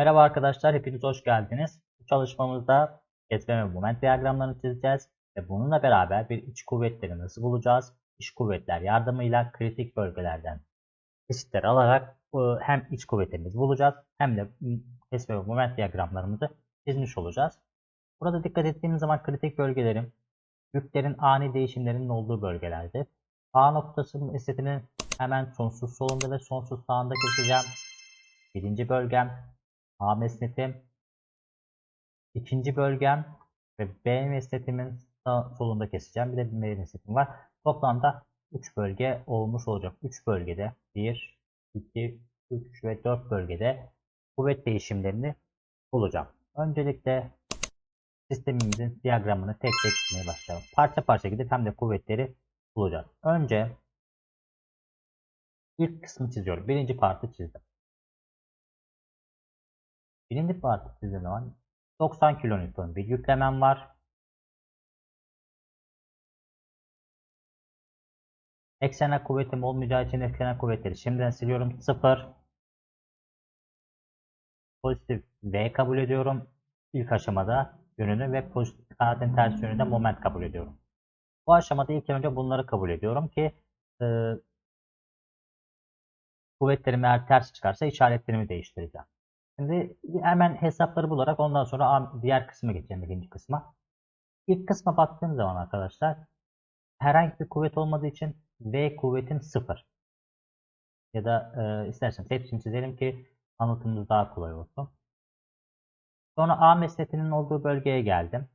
Merhaba arkadaşlar, hepiniz hoş geldiniz. Bu çalışmamızda kesme ve moment diyagramlarını çizeceğiz ve bununla beraber bir iç kuvvetleri nasıl bulacağız? İç kuvvetler yardımıyla kritik bölgelerden kesitler alarak e, hem iç kuvvetlerimizi bulacağız hem de kesme ve moment diyagramlarımızı çizmiş olacağız. Burada dikkat ettiğimiz zaman kritik bölgelerim yüklerin ani değişimlerinin olduğu bölgelerdir. A noktası esnetinin hemen sonsuz solunda ve sonsuz sağında keseceğim. Birinci bölgem A mesnetim, ikinci bölgem ve B mesnetimin solunda keseceğim. Bir de B mesnetim var. Toplamda 3 bölge olmuş olacak. 3 bölgede 1, 2, 3 ve 4 bölgede kuvvet değişimlerini bulacağım. Öncelikle sistemimizin diyagramını tek tek çizmeye başlayalım. Parça parça gidip hem de kuvvetleri bulacağız. Önce ilk kısmı çiziyorum. Birinci partı çizdim. Birinci partı çizdiğim zaman 90 kilonewton bir yüklemem var. Eksena kuvvetim olmayacağı için eksena kuvvetleri şimdiden siliyorum. 0 pozitif V kabul ediyorum. İlk aşamada yönünü ve pozitif kanatın ters yönünde moment kabul ediyorum. Bu aşamada ilk önce bunları kabul ediyorum ki e, kuvvetlerim eğer ters çıkarsa işaretlerimi değiştireceğim. Şimdi hemen hesapları bularak ondan sonra diğer kısma geçeceğim ikinci kısma. İlk kısma baktığım zaman arkadaşlar herhangi bir kuvvet olmadığı için V kuvvetim 0. Ya da e, isterseniz hepsini çizelim ki anlatımımız daha kolay olsun. Sonra A mesnetinin olduğu bölgeye geldim.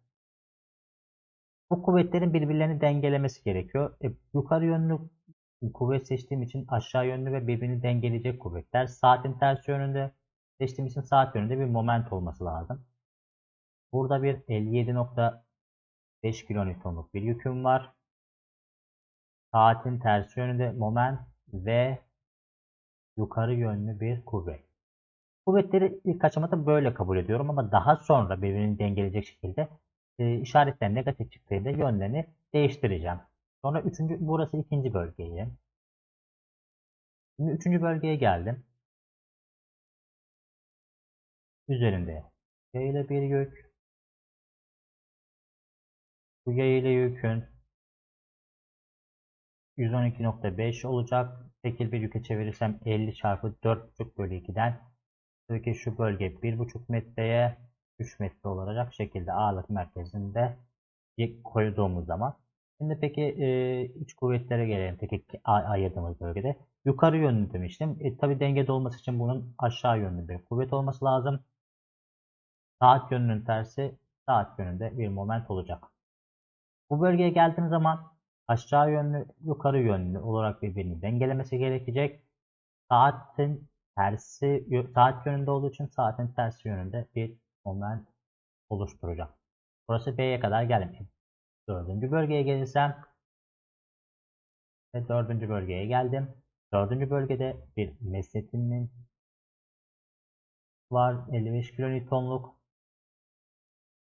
Bu kuvvetlerin birbirlerini dengelemesi gerekiyor. E, yukarı yönlü kuvvet seçtiğim için aşağı yönlü ve birbirini dengeleyecek kuvvetler. Saatin ters yönünde seçtiğim için saat yönünde bir moment olması lazım. Burada bir 57.5 kilonewtonluk bir yüküm var. Saatin ters yönünde moment ve yukarı yönlü bir kuvvet. Kuvvetleri ilk aşamada böyle kabul ediyorum ama daha sonra birbirini dengeleyecek şekilde e, işaretler negatif çıktığında yönlerini değiştireceğim. Sonra üçüncü, burası ikinci bölgeyi. Şimdi üçüncü bölgeye geldim. Üzerinde yaylı bir yük. Bu yaylı yükün 112.5 olacak. Tekil bir yüke çevirirsem 50 çarpı 4.5 bölü 2'den tabii ki şu bölge 1.5 metreye 3 metre olacak şekilde ağırlık merkezinde koyduğumuz zaman. Şimdi peki e, iç kuvvetlere gelelim. Peki ayırdığımız bölgede. Yukarı yönlü demiştim. E, tabi dengede olması için bunun aşağı yönlü bir kuvvet olması lazım. Saat yönünün tersi saat yönünde bir moment olacak. Bu bölgeye geldiğim zaman aşağı yönlü yukarı yönlü olarak birbirini dengelemesi gerekecek. Saatin tersi saat yönünde olduğu için saatin tersi yönünde bir moment oluşturacağım. Burası B'ye kadar geldim. Dördüncü bölgeye gelirsem ve dördüncü bölgeye geldim. Dördüncü bölgede bir mesletimin var 55 kilonewtonluk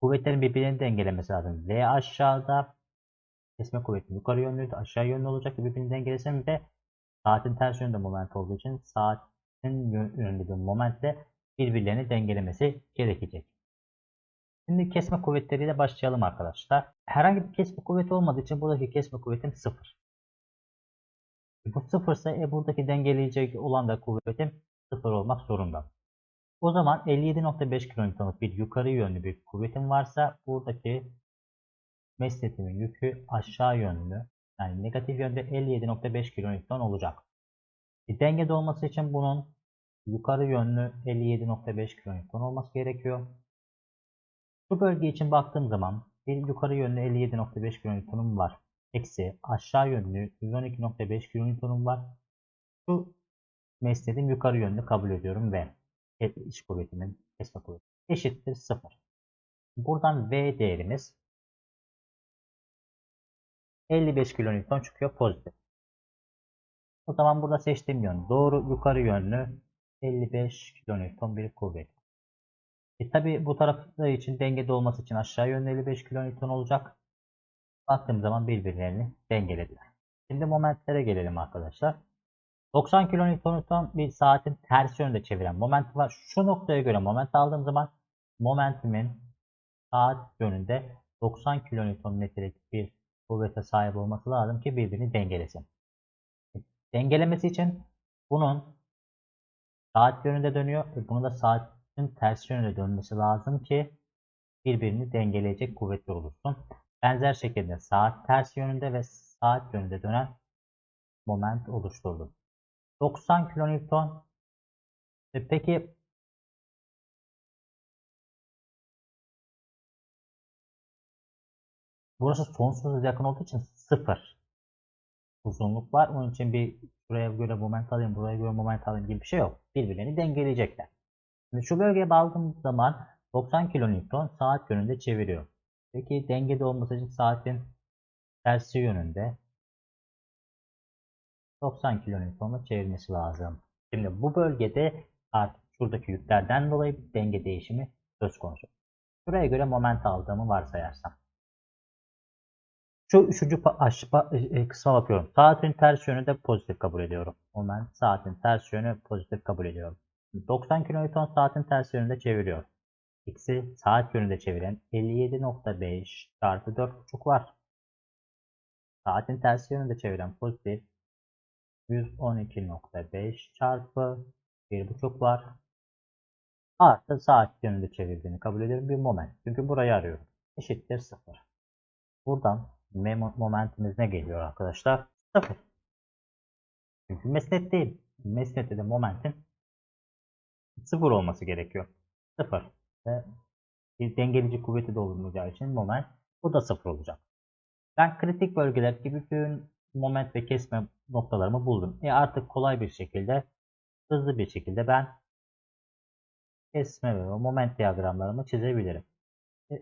Kuvvetlerin birbirini dengelemesi lazım. V aşağıda kesme kuvveti yukarı yönlü aşağı yönlü olacak ki birbirini dengelesem ve saatin ters yönünde moment olduğu için saatin yönünde bir momentle birbirlerini dengelemesi gerekecek. Şimdi kesme kuvvetleriyle başlayalım arkadaşlar. Herhangi bir kesme kuvveti olmadığı için buradaki kesme kuvvetim sıfır. Bu sıfırsa e, buradaki dengeleyecek olan da kuvvetim sıfır olmak zorunda. O zaman 57.5 kN'luk bir yukarı yönlü bir kuvvetim varsa buradaki mesletimin yükü aşağı yönlü yani negatif yönde 57.5 kN olacak. Bir dengede olması için bunun yukarı yönlü 57.5 kN olması gerekiyor. Bu bölge için baktığım zaman bir yukarı yönlü 57.5 kN'um var. Eksi aşağı yönlü 112.5 kN'um var. Şu mesledim yukarı yönlü kabul ediyorum ve iç kuvvetinin kesme kuvveti eşittir 0. Buradan V değerimiz 55 kN çıkıyor pozitif. O zaman burada seçtiğim yön doğru yukarı yönlü 55 kN bir kuvvet. E tabi bu tarafta için dengede olması için aşağı yönlü 55 kN olacak. Baktığım zaman birbirlerini dengelediler. Şimdi momentlere gelelim arkadaşlar. 90 kilonewton bir saatin ters yönde çeviren moment var. Şu noktaya göre moment aldığım zaman momentimin saat yönünde 90 kilonewton metrelik bir kuvvete sahip olması lazım ki birbirini dengelesin. Dengelemesi için bunun saat yönünde dönüyor ve bunun da saatin ters yönünde dönmesi lazım ki birbirini dengeleyecek kuvvetler oluşsun. Benzer şekilde saat ters yönünde ve saat yönünde dönen moment oluşturdum. 90 kilonewton. E peki burası sonsuza yakın olduğu için sıfır uzunluk var. Onun için bir buraya göre moment alayım, buraya göre moment alayım gibi bir şey yok. Birbirlerini dengeleyecekler. Şimdi şu bölgeye bağladığım zaman 90 kilonewton saat yönünde çeviriyor. Peki dengede olması için saatin tersi yönünde 90 kilonewtonla çevirmesi lazım. Şimdi bu bölgede artık şuradaki yüklerden dolayı bir denge değişimi söz konusu. Şuraya göre moment aldığımı varsayarsam. Şu üçüncü aşağı e, kısma bakıyorum. Saatin ters yönü de pozitif kabul ediyorum. Moment saatin ters yönü pozitif kabul ediyorum. 90 kN saatin ters yönünde çeviriyor. X'i saat yönünde çeviren 57.5 çarpı 4.5 var. Saatin ters yönünde çeviren pozitif 112.5 çarpı 1.5 var. Artı saat yönünde çevirdiğini kabul ediyorum bir moment. Çünkü burayı arıyorum. Eşittir 0. Buradan momentimiz ne geliyor arkadaşlar? 0. Çünkü mesnet değil. Mesnette de momentin 0 olması gerekiyor. 0. Ve bir dengeleyici kuvveti de olmayacağı için moment bu da 0 olacak. Ben kritik bölgelerdeki bütün moment ve kesme noktalarımı buldum. E artık kolay bir şekilde hızlı bir şekilde ben kesme ve moment diyagramlarımı çizebilirim. E,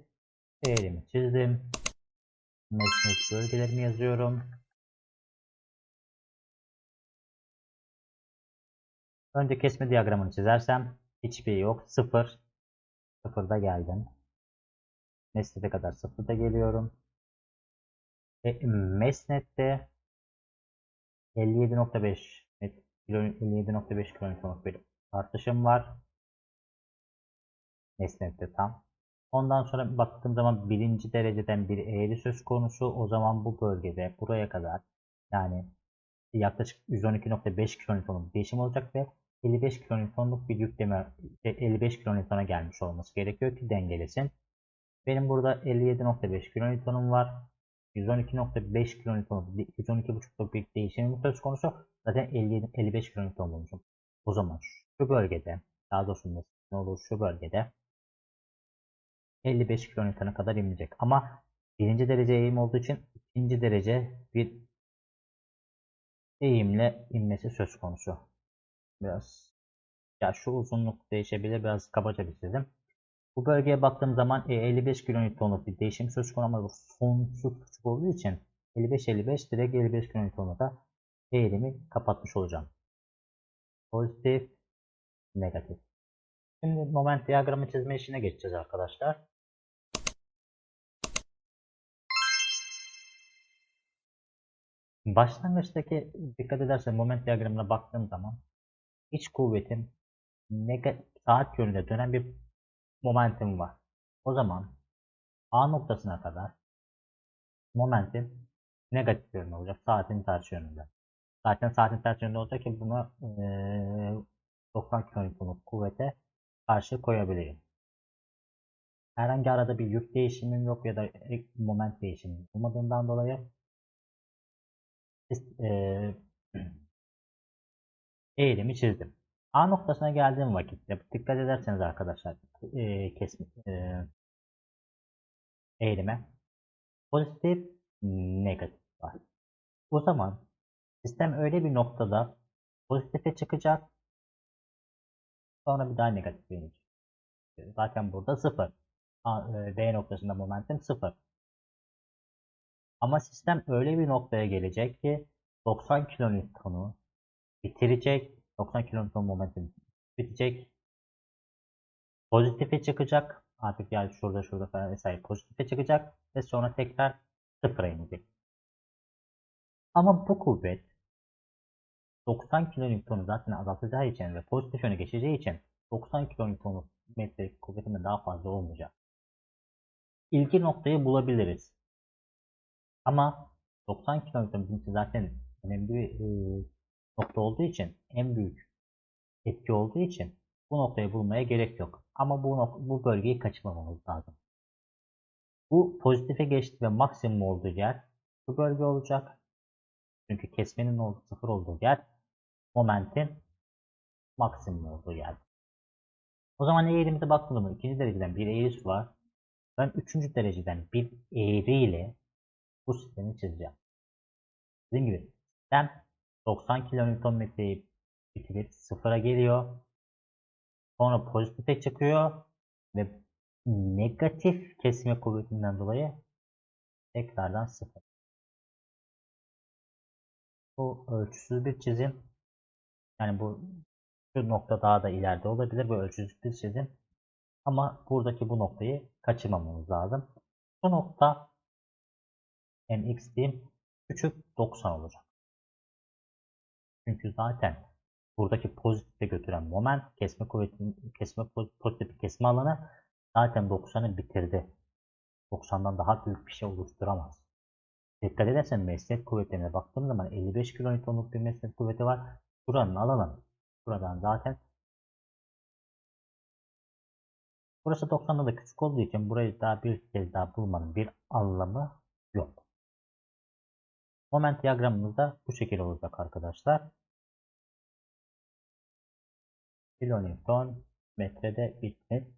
eğrimi çizdim. Mesnet bölgelerimi yazıyorum. Önce kesme diyagramını çizersem hiçbir yok. 0. 0'da geldim. Mesnete kadar 0'da geliyorum. E, mesnette 57.5 57.5 kilonewtonluk bir artışım var. Nesnette tam. Ondan sonra baktığım zaman birinci dereceden bir eğri söz konusu. O zaman bu bölgede buraya kadar yani yaklaşık 112.5 kilonewtonluk değişim olacak ve 55 kilonewtonluk bir yükleme 55 kilonewtona gelmiş olması gerekiyor ki dengelesin. Benim burada 57.5 kilonewtonum var. 112.5 kilonewton, 112.5'luk bir söz konusu. Zaten 57, 55 kilonewton bulmuşum. O zaman şu bölgede, daha doğrusu ne olur şu bölgede 55 kilonewton'a kadar inecek. Ama birinci derece eğim olduğu için ikinci derece bir eğimle inmesi söz konusu. Biraz ya şu uzunluk değişebilir. Biraz kabaca bir çizim. Bu bölgeye baktığım zaman 55 kilonewtonluk bir değişim söz konusu ama bu sonsuz küçük olduğu için 55-55 direkt 55 kilonewtonla da eğrimi kapatmış olacağım. Pozitif, negatif. Şimdi moment diyagramı çizme işine geçeceğiz arkadaşlar. Başlangıçtaki dikkat edersen moment diyagramına baktığım zaman iç kuvvetin saat yönünde dönen bir momentum var. O zaman A noktasına kadar momentum negatif yönde olacak. Saatin ters yönünde. Zaten saatin ters yönünde olacak ki bunu e, 90 kN'luk kuvvete karşı koyabilirim. Herhangi arada bir yük değişimim yok ya da moment değişimim olmadığından dolayı e, eğrimi çizdim. A noktasına geldiğim vakitte dikkat ederseniz arkadaşlar e, kesme, e, eğrime pozitif negatif var. O zaman sistem öyle bir noktada pozitife çıkacak sonra bir daha negatif inecek. Zaten burada sıfır. B e, noktasında momentum sıfır. Ama sistem öyle bir noktaya gelecek ki 90 kilonewton'u bitirecek 90 kN momentum bitecek. Pozitife çıkacak. Artık yani şurada şurada falan vesaire pozitife çıkacak ve sonra tekrar sıfıra inecek. Ama bu kuvvet 90 kilonewton'u zaten azaltacağı için ve pozitif yöne geçeceği için 90 kilonewton'luk metrelik kuvvetinde daha fazla olmayacak. İlki noktayı bulabiliriz. Ama 90 kilonewton bizim zaten önemli bir e, nokta olduğu için en büyük etki olduğu için bu noktayı bulmaya gerek yok. Ama bu, bu bölgeyi kaçırmamamız lazım. Bu pozitife geçti ve maksimum olduğu yer bu bölge olacak. Çünkü kesmenin olduğu, sıfır olduğu yer momentin maksimum olduğu yer. O zaman eğrimize baktığımda ikinci dereceden bir eğrisi var. Ben üçüncü dereceden bir eğriyle bu sistemi çizeceğim. Dediğim gibi sistem 90 kilonewtonmetreyi bitirip sıfıra geliyor. Sonra pozitife çıkıyor ve negatif kesme kuvvetinden dolayı tekrardan sıfır. Bu ölçüsüz bir çizim. Yani bu şu nokta daha da ileride olabilir. Bu ölçüsüz bir çizim. Ama buradaki bu noktayı kaçırmamamız lazım. Bu nokta mx diyeyim küçük 90 olacak. Çünkü zaten buradaki pozitife götüren moment kesme kuvvetinin kesme pozitif kesme alanı zaten 90'ı bitirdi. 90'dan daha büyük bir şey oluşturamaz. Dikkat edersen meslek kuvvetlerine baktığım zaman 55 kilonewtonluk bir meslek kuvveti var. Buranın alalım. Buradan zaten Burası 90'da da küçük olduğu için burayı daha bir kez daha bulmanın bir anlamı yok. Moment diyagramımız da bu şekilde olacak arkadaşlar. Kilonewton metrede net